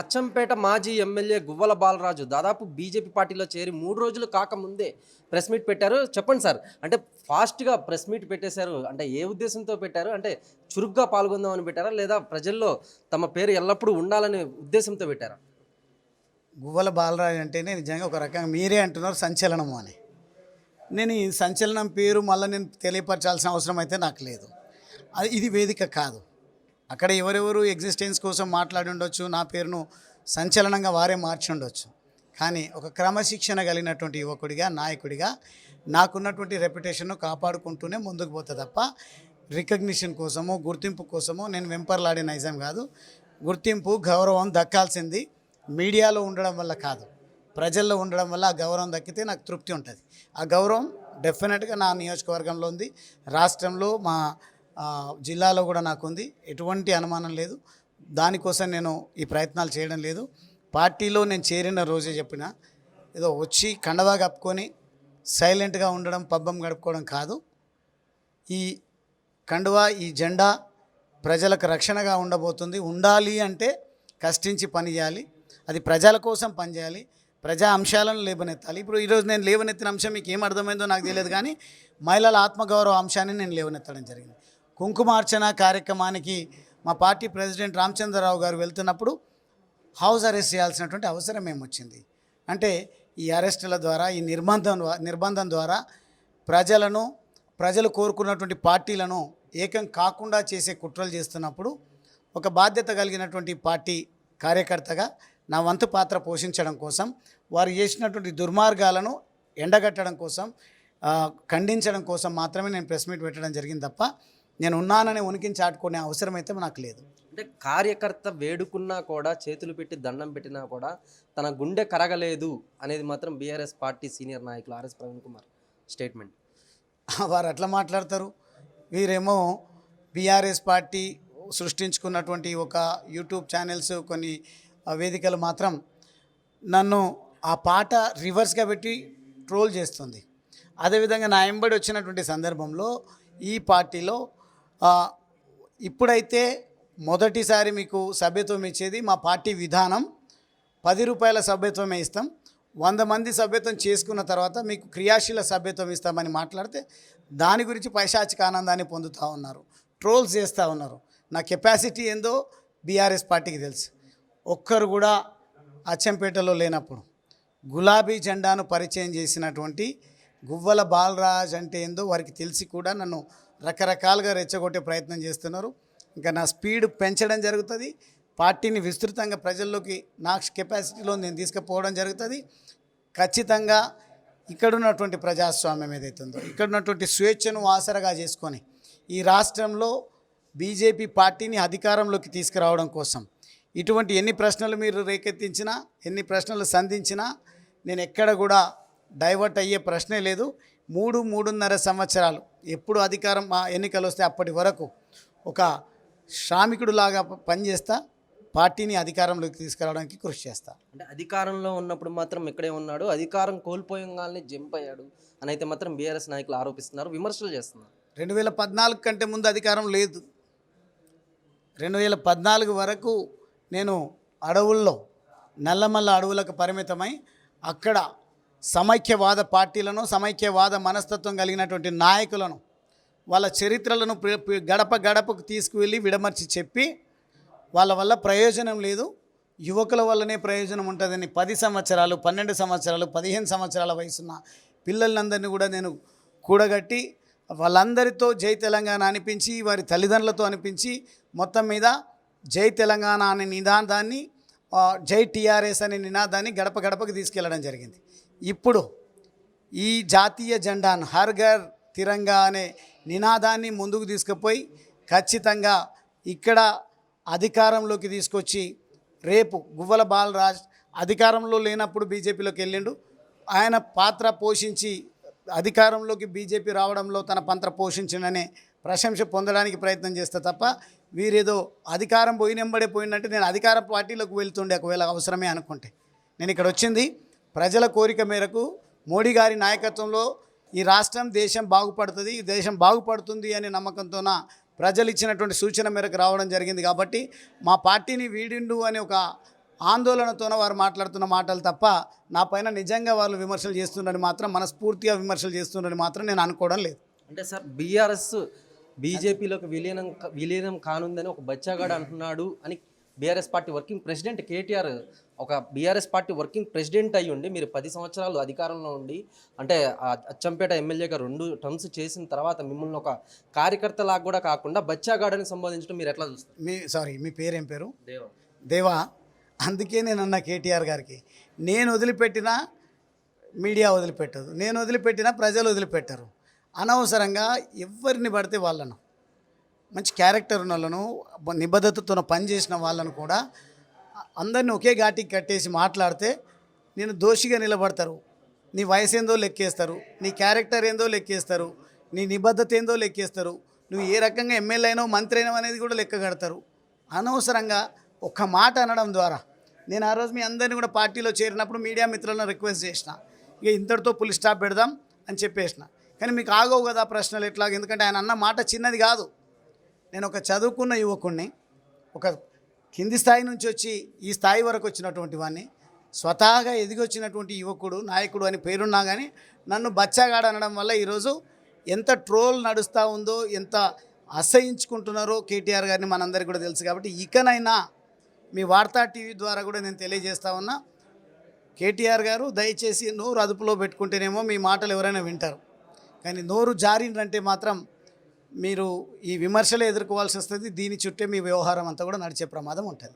అచ్చంపేట మాజీ ఎమ్మెల్యే గువ్వల బాలరాజు దాదాపు బీజేపీ పార్టీలో చేరి మూడు రోజులు కాకముందే ప్రెస్ మీట్ పెట్టారు. చెప్పండి సార్ అంటే ఫాస్ట్గా ప్రెస్ మీట్ పెట్టేశారు. అంటే ఏ ఉద్దేశంతో పెట్టారు? అంటే చురుగ్గా పాల్గొందామని పెట్టారా? లేదా ప్రజల్లో తమ పేరు ఎల్లప్పుడూ ఉండాలనే ఉద్దేశంతో పెట్టారా? గువ్వల బాలరాజు అంటేనే నిజంగా ఒక రకంగా మీరే అంటున్నారు సంచలనము అని. నేను ఈ సంచలనం పేరు మళ్ళీ నేను తెలియపరచాల్సిన అవసరం అయితే నాకు లేదు. అది ఇది వేదిక కాదు. అక్కడ ఎవరెవరు ఎగ్జిస్టెన్స్ కోసం మాట్లాడి ఉండొచ్చు నా పేరును సంచలనంగా వారే మార్చి ఉండొచ్చు. కానీ ఒక క్రమశిక్షణ కలిగినటువంటి యువకుడిగా నాయకుడిగా నాకున్నటువంటి రెప్యుటేషన్ను కాపాడుకుంటూనే ముందుకు పోతా తప్ప రికగ్నిషన్ కోసమో గుర్తింపు కోసమో నేను వెంపర్లాడే నైజం కాదు. గుర్తింపు గౌరవం దక్కాల్సింది మీడియాలో ఉండడం వల్ల కాదు. ప్రజల్లో ఉండడం వల్ల ఆ గౌరవం దక్కితే నాకు తృప్తి ఉంటుంది. ఆ గౌరవం డెఫినెట్గా నా నియోజకవర్గంలో ఉంది. రాష్ట్రంలో మా జిల్లాలో కూడా నాకు ఉంది ఎటువంటి అనుమానం లేదు. దానికోసం నేను ఈ ప్రయత్నాలు చేయడం లేదు. పార్టీలో నేను చేరిన రోజే చెప్పిన ఏదో వచ్చి కండవా కప్పుకొని సైలెంట్గా ఉండడం పబ్బం గడుపుకోవడం కాదు. ఈ కండువా ఈ జెండా ప్రజలకు రక్షణగా ఉండబోతుంది. ఉండాలి అంటే కష్టించి పని చేయాలి అది ప్రజల కోసం పనిచేయాలి. ప్రజా అంశాలను లేవనెత్తాలి. ఇప్పుడు ఈరోజు నేను లేవనెత్తిన అంశం మీకు ఏం అర్థమైందో నాకు తెలియదు కానీ మహిళల ఆత్మగౌరవ అంశాన్ని నేను లేవనెత్తడం జరిగింది. కుంకుమార్చన కార్యక్రమానికి మా పార్టీ ప్రెసిడెంట్ రామచంద్రరావు గారు వెళ్తున్నప్పుడు హౌస్ అరెస్ట్ చేయాల్సినటువంటి అవసరం ఏమొచ్చింది? అంటే ఈ అరెస్టుల ద్వారా ఈ నిర్బంధం నిర్బంధం ద్వారా ప్రజలను ప్రజలు కోరుకున్నటువంటి పార్టీలను ఏకం కాకుండా చేసే కుట్రలు చేస్తున్నప్పుడు ఒక బాధ్యత కలిగినటువంటి పార్టీ కార్యకర్తగా నా వంతు పాత్ర పోషించడం కోసం వారు చేసినటువంటి దుర్మార్గాలను ఎండగట్టడం కోసం ఖండించడం కోసం మాత్రమే నేను ప్రెస్ మీట్ పెట్టడం జరిగింది తప్ప నేను ఉన్నానని ఉనికిని చాటుకునే అవసరం అయితే నాకు లేదు. అంటే కార్యకర్త వేడుకున్నా కూడా చేతులు పెట్టి దండం పెట్టినా కూడా తన గుండె కరగలేదు అనేది మాత్రం బీఆర్ఎస్ పార్టీ సీనియర్ నాయకులు ఆర్ఎస్ ప్రవీణ్ కుమార్ స్టేట్మెంట్. వారు అట్లా మాట్లాడతారు? వీరేమో బీఆర్ఎస్ పార్టీ సృష్టించుకున్నటువంటి ఒక యూట్యూబ్ ఛానల్స్ కొన్ని వేదికలు మాత్రం నన్ను ఆ పాట రివర్స్గా పెట్టి ట్రోల్ చేస్తుంది. అదేవిధంగా నా ఎంబడి వచ్చినటువంటి సందర్భంలో ఈ పార్టీలో ఇప్పుడైతే మొదటిసారి మీకు సభ్యత్వం ఇచ్చేది మా పార్టీ విధానం. పది రూపాయల సభ్యత్వమే ఇస్తాం. వంద మంది సభ్యత్వం చేసుకున్న తర్వాత మీకు క్రియాశీల సభ్యత్వం ఇస్తామని మాట్లాడితే దాని గురించి పైశాచిక ఆనందాన్ని పొందుతూ ఉన్నారు. ట్రోల్స్ చేస్తూ ఉన్నారు. నా కెపాసిటీ ఏందో బీఆర్ఎస్ పార్టీకి తెలుసు. ఒక్కరు కూడా అచ్చంపేటలో లేనప్పుడు గులాబీ జెండాను పరిచయం చేసినటువంటి గువ్వల బాలరాజ్ అంటే ఏందో వారికి తెలిసి కూడా నన్ను రకరకాలుగా రెచ్చగొట్టే ప్రయత్నం చేస్తున్నారు. ఇంకా నా స్పీడ్ పెంచడం జరుగుతుంది. పార్టీని విస్తృతంగా ప్రజల్లోకి నా కెపాసిటీలో నేను తీసుకుపోవడం జరుగుతుంది. ఖచ్చితంగా ఇక్కడ ఉన్నటువంటి ప్రజాస్వామ్యం ఏదైతే ఉందో ఇక్కడ ఉన్నటువంటి స్వేచ్ఛను ఆసరగా చేసుకొని ఈ రాష్ట్రంలో బీజేపీ పార్టీని అధికారంలోకి తీసుకురావడం కోసం ఇటువంటి ఎన్ని ప్రశ్నలు మీరు రేకెత్తించినా ఎన్ని ప్రశ్నలు సంధించినా నేను ఎక్కడ కూడా డైవర్ట్ అయ్యే ప్రశ్నే లేదు. మూడు మూడున్నర సంవత్సరాలు ఎప్పుడు అధికారం మా ఎన్నికలు వస్తే అప్పటి వరకు ఒక శ్రామికుడిలాగా పనిచేస్తా పార్టీని అధికారంలోకి తీసుకురావడానికి కృషి చేస్తా. అంటే అధికారంలో ఉన్నప్పుడు మాత్రం ఇక్కడే ఉన్నాడు అధికారం కోల్పోయంగానే జంప్ అయ్యాడు అని అయితే మాత్రం బీఆర్ఎస్ నాయకులు ఆరోపిస్తున్నారు విమర్శలు చేస్తున్నారు. రెండు వేల పద్నాలుగు కంటే ముందు అధికారం లేదు. రెండు వేల పద్నాలుగు వరకు నేను అడవుల్లో నల్లమల్ల అడవులకు పరిమితమై అక్కడ సమైక్యవాద పార్టీలను సమైక్యవాద మనస్తత్వం కలిగినటువంటి నాయకులను వాళ్ళ చరిత్రలను గడప గడపకు తీసుకువెళ్ళి విడమర్చి చెప్పి వాళ్ళ వల్ల ప్రయోజనం లేదు. యువకుల వల్లనే ప్రయోజనం ఉంటుందని పది సంవత్సరాలు పన్నెండు సంవత్సరాలు పదిహేను సంవత్సరాల వయసున్న పిల్లలందరినీ కూడా నేను కూడగట్టి వాళ్ళందరితో జై తెలంగాణ అనిపించి వారి తల్లిదండ్రులతో అనిపించి మొత్తం మీద జై తెలంగాణ అనే నినాదాన్ని జై టీఆర్ఎస్ అనే నినాదాన్ని గడప గడపకు తీసుకెళ్ళడం జరిగింది. ఇప్పుడు ఈ జాతీయ జెండాను హర్ ఘర్ తిరంగా అనే నినాదాన్ని ముందుకు తీసుకుపోయి ఖచ్చితంగా ఇక్కడ అధికారంలోకి తీసుకొచ్చి రేపు గువ్వల బాలరాజ్ అధికారంలో లేనప్పుడు బీజేపీలోకి వెళ్ళిండు. ఆయన పాత్ర పోషించి అధికారంలోకి బీజేపీ రావడంలో తన పాత్ర పోషించిందనే ప్రశంస పొందడానికి ప్రయత్నం చేస్తా తప్ప వీరేదో అధికారం పోయినెంబడే పోయిందంటే నేను అధికార పార్టీలోకి వెళ్తుండే ఒకవేళ అవసరమే అనుకుంటే. నేను ఇక్కడ వచ్చింది ప్రజల కోరిక మేరకు మోడీ గారి నాయకత్వంలో ఈ రాష్ట్రం దేశం బాగుపడుతుంది ఈ దేశం బాగుపడుతుంది అనే నమ్మకంతోన ప్రజలు ఇచ్చినటువంటి సూచన మేరకు రావడం జరిగింది కాబట్టి మా పార్టీని వీడిండు అనే ఒక ఆందోళనతోన వారు మాట్లాడుతున్న మాటలు తప్ప నా పైన నిజంగా వాళ్ళు విమర్శలు చేస్తున్నారని మాత్రం మనస్ఫూర్తిగా విమర్శలు చేస్తున్నారని మాత్రం నేను అనుకోవడం లేదు. అంటే సార్ బీఆర్ఎస్ బీజేపీలోకి విలీనం విలీనం కానుందని ఒక బచ్చాగాడు అంటున్నాడు అని BRS party working president KTR ఒక బీఆర్ఎస్ పార్టీ వర్కింగ్ ప్రెసిడెంట్ అయ్యి ఉండి మీరు పది సంవత్సరాలు అధికారంలో ఉండి అంటే ఆ అచ్చంపేట ఎమ్మెల్యేగా రెండు టర్మ్స్ చేసిన తర్వాత మిమ్మల్ని ఒక కార్యకర్తలాగా కూడా కాకుండా బచ్చాగాడని సంబోధించడం మీరు ఎట్లా చూస్తారు? మీ సారీ మీ పేరేం పేరు? దేవ. దేవా. అందుకే నేను అన్న కేటీఆర్ గారికి నేను వదిలిపెట్టిన మీడియా వదిలిపెట్టదు నేను వదిలిపెట్టిన ప్రజలు వదిలిపెట్టరు. అనవసరంగా ఎవరిని పడితే వాళ్ళను. మంచి క్యారెక్టర్ ఉన్న వాళ్ళను నిబద్ధతతో పనిచేసిన వాళ్ళను కూడా అందరిని ఒకే ఘాటికి కట్టేసి మాట్లాడితే నేను దోషిగా నిలబడతారు. నీ వయసు ఏందో లెక్కేస్తారు నీ క్యారెక్టర్ ఏందో లెక్కేస్తారు నీ నిబద్ధత ఏందో లెక్కేస్తారు నువ్వు ఏ రకంగా ఎమ్మెల్యే అయినావు మంత్రి అయినావు అనేది కూడా లెక్క కడతారు. అనవసరంగా ఒక్క మాట అనడం ద్వారా నేను ఆ రోజు మీ అందరినీ కూడా పార్టీలో చేరినప్పుడు మీడియా మిత్రులను రిక్వెస్ట్ చేసిన. ఇక ఇంతటితో పులి స్టాప్ పెడదాం అని చెప్పేసిన. కానీ మీకు ఆగవు కదా ప్రశ్నలు ఎట్లా ఎందుకంటే ఆయన అన్న మాట చిన్నది కాదు. నేను ఒక చదువుకున్న యువకుణ్ణి ఒక కింది స్థాయి నుంచి వచ్చి ఈ స్థాయి వరకు వచ్చినటువంటి వాడిని స్వతహాగా ఎదిగొచ్చినటువంటి యువకుడు నాయకుడు అని పేరున్నా కానీ నన్ను బచ్చాగాడు అనడం వల్ల ఈరోజు ఎంత ట్రోల్ నడుస్తూ ఉందో ఎంత అసహించుకుంటున్నారో కేటీఆర్ గారిని మనందరికీ కూడా తెలుసు కాబట్టి ఇకనైనా మీ వార్తా టీవీ ద్వారా కూడా నేను తెలియజేస్తా ఉన్నా. కేటీఆర్ గారు దయచేసి నోరు అదుపులో పెట్టుకుంటేనేమో మీ మాటలు ఎవరైనా వింటారు. కానీ నోరు జారిందంటే మాత్రం మీరు ఈ విమర్శలు ఎదుర్కోవాల్సి వస్తుంది. దీని చుట్టే మీ వ్యవహారం అంతా కూడా నడిచే ప్రమాదం ఉంటుంది.